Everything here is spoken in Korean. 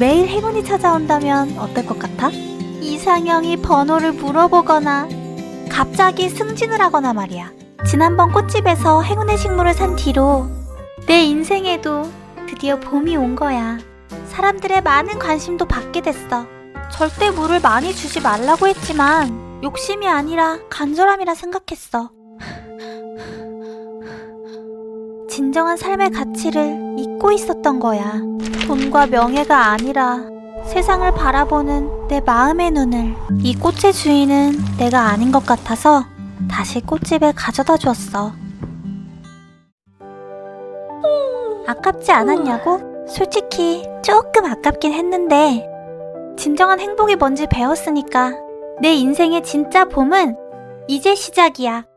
매일 행운이 찾아온다면 어떨 것 같아? 이상형이 번호를 물어보거나 갑자기 승진을 하거나 말이야. 지난번 꽃집에서 행운의 식물을 산 뒤로 내 인생에도 드디어 봄이 온 거야. 사람들의 많은 관심도 받게 됐어. 절대 물을 많이 주지 말라고 했지만 욕심이 아니라 간절함이라 생각했어. 진정한 삶의 가치를 잊고 있었던 거야. 돈과 명예가 아니라 세상을 바라보는 내 마음의 눈을 이 꽃의 주인은 내가 아닌 것 같아서 다시 꽃집에 가져다 주었어. 아깝지 않았냐고? 솔직히 조금 아깝긴 했는데 진정한 행복이 뭔지 배웠으니까 내 인생의 진짜 봄은 이제 시작이야.